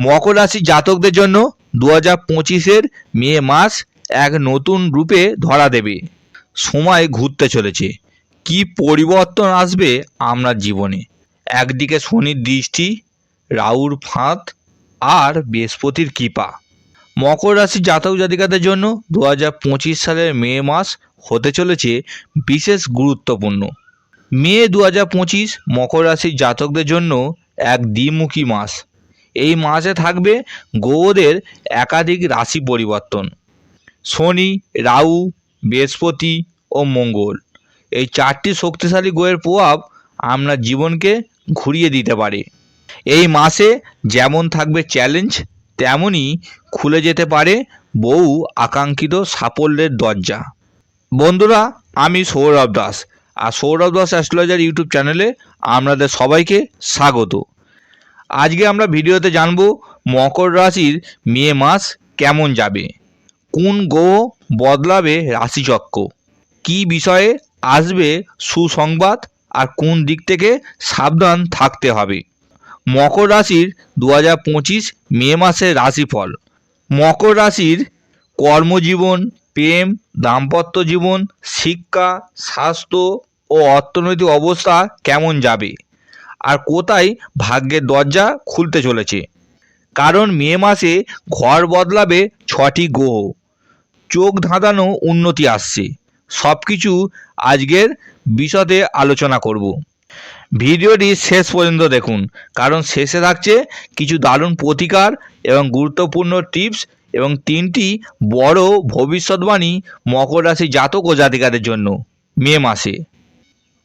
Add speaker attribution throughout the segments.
Speaker 1: মকর রাশি জাতকদের জন্য দু হাজার পঁচিশের মে মাস এক নতুন রূপে ধরা দেবে। সময় ঘুরতে চলেছে। কি পরিবর্তন আসবে আপনার জীবনে? একদিকে শনির দৃষ্টি রাউর ফাঁদ আর বৃহস্পতির কৃপা। মকর রাশি জাতক জাতিকাদের জন্য দু হাজার পঁচিশ সালের মে মাস হতে চলেছে বিশেষ গুরুত্বপূর্ণ। মে দু হাজার পঁচিশ মকর রাশির জাতকদের জন্য এক দ্বিমুখী মাস। এই মাসে থাকবে গ্রহদের একাধিক রাশি পরিবর্তন। শনি, রাহু, বৃহস্পতি ও মঙ্গল। এই চারটি শক্তিশালী গ্রহের প্রভাব আপনার জীবনকে ঘুরিয়ে দিতে পারে। এই মাসে যেমন থাকবে চ্যালেঞ্জ তেমনই খুলে যেতে পারে বহু আকাঙ্ক্ষিত সাফল্যের দরজা। বন্ধুরা, আমি সৌরভ দাস, আর সৌরভ দাস অ্যাস্ট্রোলজার ইউটিউব চ্যানেলে আপনাদের সবাইকে স্বাগত। আজকে আমরা ভিডিওতে জানব মকর রাশির মে মাস কেমন যাবে? কোন গ্রহ বদলাবে রাশিচক্র? কী বিষয়ে আসবে সুসংবাদ? আর কোন দিক থেকে সাবধান থাকতে হবে? মকর রাশির দু হাজার পঁচিশ মে মাসের রাশিফল। মকর রাশির কর্মজীবন, প্রেম, দাম্পত্য জীবন, শিক্ষা, স্বাস্থ্য ও অর্থনৈতিক অবস্থা কেমন যাবে? আর কোথায় ভাগ্যের দরজা খুলতে চলেছে। কারণ মে মাসে ঘর বদলাবে ছটি গ্রহ। চোখ ধাঁধানো উন্নতি আসছে। সব কিছু আজকের বিশদে আলোচনা করব। ভিডিওটি শেষ পর্যন্ত দেখুন, কারণ শেষে থাকছে কিছু দারুণ প্রতিকার এবং গুরুত্বপূর্ণ টিপস এবং তিনটি বড় ভবিষ্যৎবাণী মকর রাশি জাতক ও জাতিকাদের জন্য মে মাসে।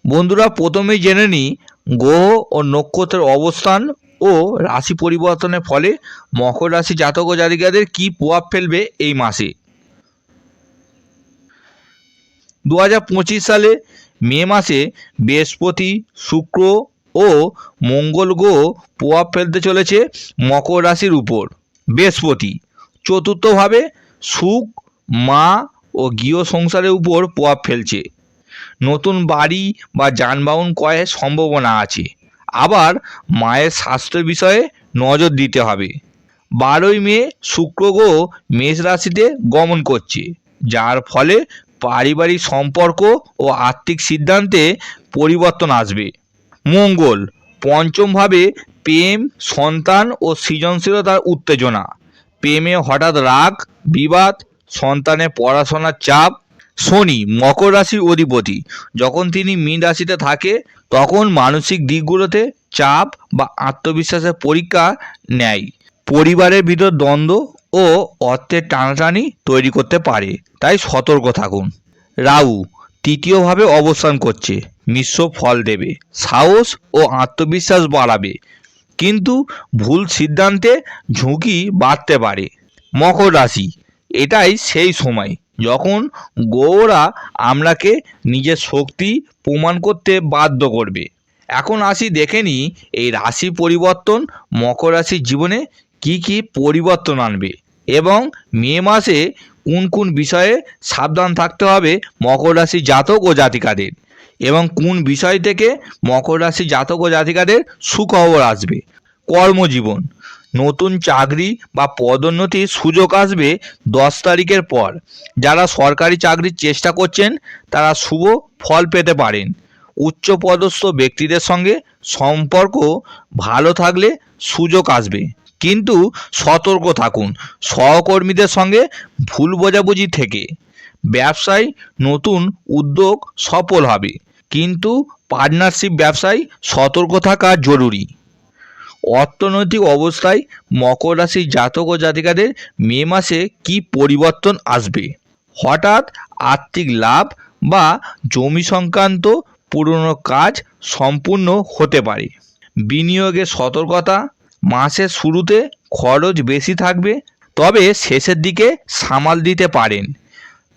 Speaker 1: বন্ধুরা, প্রথমেই জেনে নিই গ্রহ ও নক্ষত্রের অবস্থান ও রাশি পরিবর্তনের ফলে মকর রাশি জাতক ও জাতিকাদের কী প্রভাব ফেলবে এই মাসে? দু হাজার পঁচিশ সালে মে মাসে বৃহস্পতি, শুক্র ও মঙ্গল গ্রহ প্রভাব ফেলতে চলেছে মকর রাশির উপর। বৃহস্পতি চতুর্থভাবে সুখ মা ও গৃহ সংসারের উপর প্রভাব ফেলছে। নতুন বাড়ি বা যানবাহন ক্রয়ের সম্ভাবনা আছে। আবার মায়ের স্বাস্থ্য বিষয়ে নজর দিতে হবে। বারোই মে শুক্র গ্রহ মেষ রাশিতে গমন করছে, যার ফলে পারিবারিক সম্পর্ক ও আর্থিক সিদ্ধান্তে পরিবর্তন আসবে। মঙ্গল পঞ্চমভাবে প্রেম, সন্তান ও সৃজনশীলতার উত্তেজনা। প্রেমে হঠাৎ রাগ, বিবাদ, সন্তানের পড়াশোনার চাপ শনি, মকর রাশির অধিপতি। যখন তিনি মীন রাশিতে থাকে, তখন মানসিক দিকগুলোতে চাপ বা আত্মবিশ্বাসের পরীক্ষা নেয়। পরিবারের ভিতর দ্বন্দ্ব ও অর্থের টানাটানি তৈরি করতে পারে। তাই সতর্ক থাকুন। রাহু, তৃতীয়ভাবে অবস্থান করছে। মিশ্র ফল দেবে। সাহস ও আত্মবিশ্বাস বাড়াবে। কিন্তু ভুল সিদ্ধান্তে ঝুঁকি বাড়তে পারে। মকর রাশি, এটাই সেই সময়। যখন গৌরা আমরাকে নিজের শক্তি প্রমাণ করতে বাধ্য করবে। এখন আসি দেখে নিই এই রাশি পরিবর্তন মকর রাশির জীবনে কি কি পরিবর্তন আনবে এবং মে মাসে কোন কোন বিষয়ে সাবধান থাকতে হবে মকর রাশি জাতক ও জাতিকাদের এবং কোন বিষয় থেকে মকর রাশি জাতক ও জাতিকাদের সুখবর আসবে। কর্মজীবন নতুন চাকরি বা পদোন্নতির সুযোগ আসবে দশ তারিখের পর। যারা সরকারি চাকরির চেষ্টা করছেন, তারা শুভ ফল পেতে পারেন। উচ্চপদস্থ ব্যক্তিদের সঙ্গে সম্পর্ক ভালো থাকলে সুযোগ আসবে। কিন্তু সতর্ক থাকুন, সহকর্মীদের সঙ্গে ভুল বোঝাবুঝি থেকে। ব্যবসায় নতুন উদ্যোগ সফল হবে, কিন্তু পার্টনারশিপ ব্যবসায় সতর্ক থাকা জরুরি। অর্থনৈতিক অবস্থায় মকর রাশির জাতক ও জাতিকাদের মে মাসে কি পরিবর্তন আসবে? হঠাৎ আর্থিক লাভ বা জমি সংক্রান্ত পুরনো কাজ সম্পূর্ণ হতে পারে। বিনিয়োগের সতর্কতা, মাসের শুরুতে খরচ বেশি থাকবে, তবে শেষের দিকে সামাল দিতে পারেন।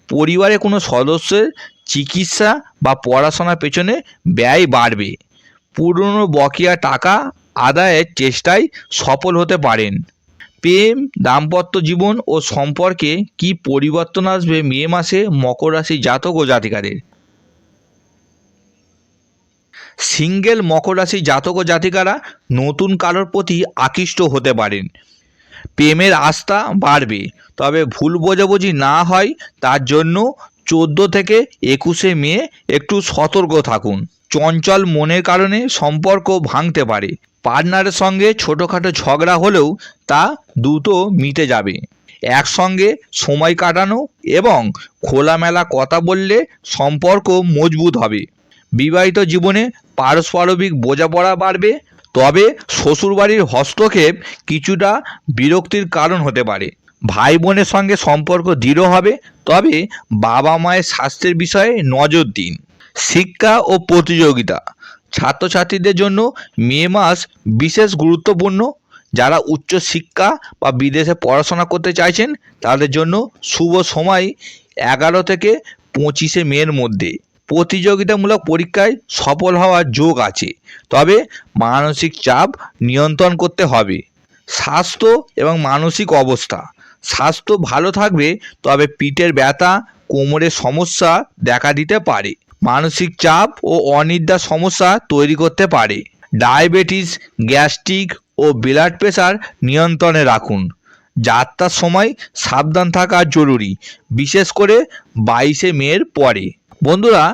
Speaker 1: পরিবারে কোনো সদস্যের চিকিৎসা বা পড়াশোনার পেছনে ব্যয় বাড়বে। পুরনো বকেয়া টাকা আদায়ের চেষ্টায় সফল হতে পারেন। প্রেম, দাম্পত্য জীবন ও সম্পর্কে কি পরিবর্তন আসবে মে মাসে মকর রাশি জাতক ও জাতিকাদের? সিঙ্গেল মকর রাশি জাতক ও জাতিকারা নতুন কারোর প্রতি আকৃষ্ট হতে পারেন। প্রেমের আস্থা বাড়বে, তবে ভুল বোঝাবুঝি না হয়, তার জন্য চোদ্দ থেকে একুশে মে একটু সতর্ক থাকুন। চঞ্চল মনের কারণে সম্পর্ক ভাঙতে পারে। পার্টনারের সঙ্গে ছোটোখাটো ঝগড়া হলেও তা দ্রুত মিটে যাবে। একসঙ্গে সময় কাটানো এবং খোলামেলা কথা বললে সম্পর্ক মজবুত হবে। বিবাহিত জীবনে পারস্পরিক বোঝাপড়া বাড়বে, তবে শ্বশুরবাড়ির হস্তক্ষেপ কিছুটা বিরক্তির কারণ হতে পারে। ভাই বোনের সঙ্গে সম্পর্ক দৃঢ় হবে, তবে বাবা মায়ের স্বাস্থ্যের বিষয়ে নজর দিন। শিক্ষা ও প্রতিযোগিতা ছাত্রছাত্রীদের জন্য মে মাস বিশেষ গুরুত্বপূর্ণ। যারা উচ্চ শিক্ষা বা বিদেশে পড়াশোনা করতে চাইছেন, তাদের জন্য শুভ সময় এগারো থেকে পঁচিশে মের মধ্যে। প্রতিযোগিতামূলক পরীক্ষায় সফল হওয়ার যোগ আছে, তবে মানসিক চাপ নিয়ন্ত্রণ করতে হবে। স্বাস্থ্য এবং মানসিক অবস্থা। স্বাস্থ্য ভালো থাকবে, তবে পিঠের ব্যথা, কোমরের সমস্যা দেখা দিতে পারে। মানসিক চাপ ও অনিদ্রা সমস্যা তৈরি করতে পারে। ডায়াবেটিস, গ্যাস্ট্রিক ও ব্লাড প্রেশার নিয়ন্ত্রণে রাখুন। যাত্রার সময় সাবধান থাকা জরুরি, বিশেষ করে বাইশে মের পরে। বন্ধুরা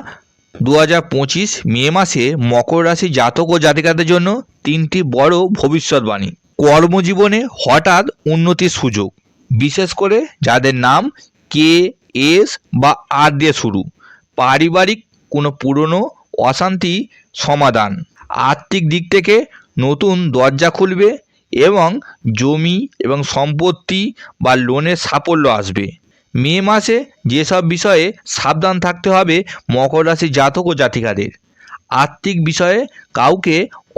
Speaker 1: দু হাজার পঁচিশ মে মাসে মকর রাশি জাতক ও জাতিকাদের জন্য তিনটি বড় ভবিষ্যৎবাণী। কর্মজীবনে হঠাৎ উন্নতির সুযোগ, বিশেষ করে যাদের নাম কে এস বা আর দিয়ে শুরু। পারিবারিক কোনো পুরনো অশান্তি সমাধান। আর্থিক দিক থেকে নতুন দরজা খুলবে এবং জমি এবং সম্পত্তি বা লোনের সাফল্য আসবে। মে মাসে যেসব বিষয়ে সাবধান থাকতে হবে মকর রাশি জাতক ও জাতিকাদের। আর্থিক বিষয়ে কাউকে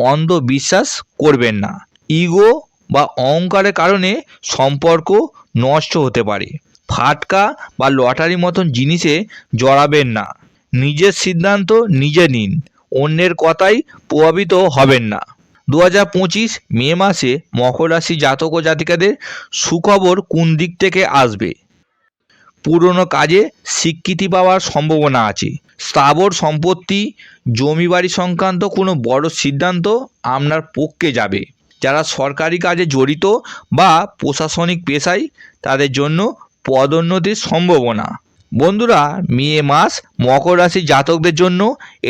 Speaker 1: অন্ধবিশ্বাস করবেন না। ইগো বা অহংকারের কারণে সম্পর্ক নষ্ট হতে পারে। ফাটকা বা লটারি মতন জিনিসে জড়াবেন না। নিজের সিদ্ধান্ত নিজে নিন, অন্যের কথাই প্রভাবিত হবেন না। দু হাজার পঁচিশ মে মাসে মকর রাশি জাতক ও জাতিকাদের সুখবর কোন দিক থেকে আসবে? পুরনো কাজে স্বীকৃতি পাওয়ার সম্ভাবনা আছে। স্থাবর সম্পত্তি, জমি বাড়ি সংক্রান্ত কোনো বড় সিদ্ধান্ত আপনার পক্ষে যাবে। যারা সরকারি কাজে জড়িত বা প্রশাসনিক পেশায়, তাদের জন্য পদোন্নতির সম্ভাবনা। বন্ধুরা, মে মাস মকর রাশি জাতকদের জন্য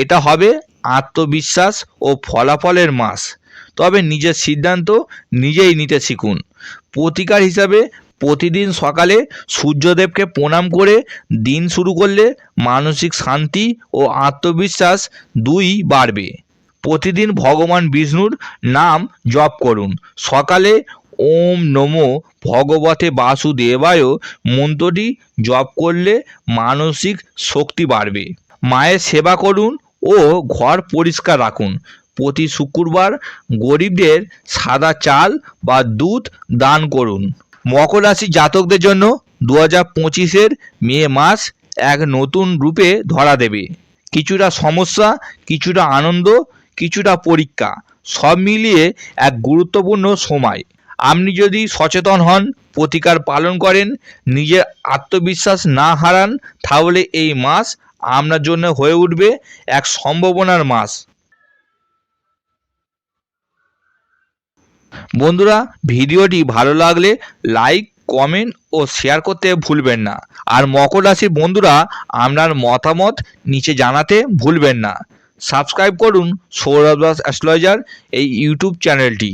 Speaker 1: এটা হবে আত্মবিশ্বাস ও ফলাফলের মাস। তবে নিজের সিদ্ধান্ত নিজেই নিতে শিখুন। প্রতিকার হিসাবে প্রতিদিন সকালে সূর্যদেবকে প্রণাম করে দিন শুরু করলে মানসিক শান্তি ও আত্মবিশ্বাস দুই বাড়বে। প্রতিদিন ভগবান বিষ্ণুর নাম জপ করুন। সকালে ওম নমো ভগবতে বাসুদেবায়। মন্ত্রটি জপ করলে মানসিক শক্তি বাড়বে। মায়ের সেবা করুন ও ঘর পরিষ্কার রাখুন। প্রতি শুক্রবার গরিবদের সাদা চাল বা দুধ দান করুন। মকর রাশি জাতকদের জন্য দু হাজার পঁচিশের মে মাস এক নতুন রূপে ধরা দেবে। কিছুটা সমস্যা, কিছুটা আনন্দ, কিছুটা পরীক্ষা, সব মিলিয়ে এক গুরুত্বপূর্ণ সময়। আপনি যদি সচেতন হন, প্রতিকার পালন করেন, নিজের আত্মবিশ্বাস না হারান, তাহলে এই মাস আপনার জন্য হয়ে উঠবে এক সম্ভাবনার মাস। বন্ধুরা, ভিডিওটি ভালো লাগলে লাইক, কমেন্ট ও শেয়ার করতে ভুলবেন না। আর মকর রাশির বন্ধুরা, আপনার মতামত নিচে জানাতে ভুলবেন না। সাবস্ক্রাইব করুন সৌরভ দাস অ্যাস্ট্রোলজার, এই ইউটিউব চ্যানেলটি।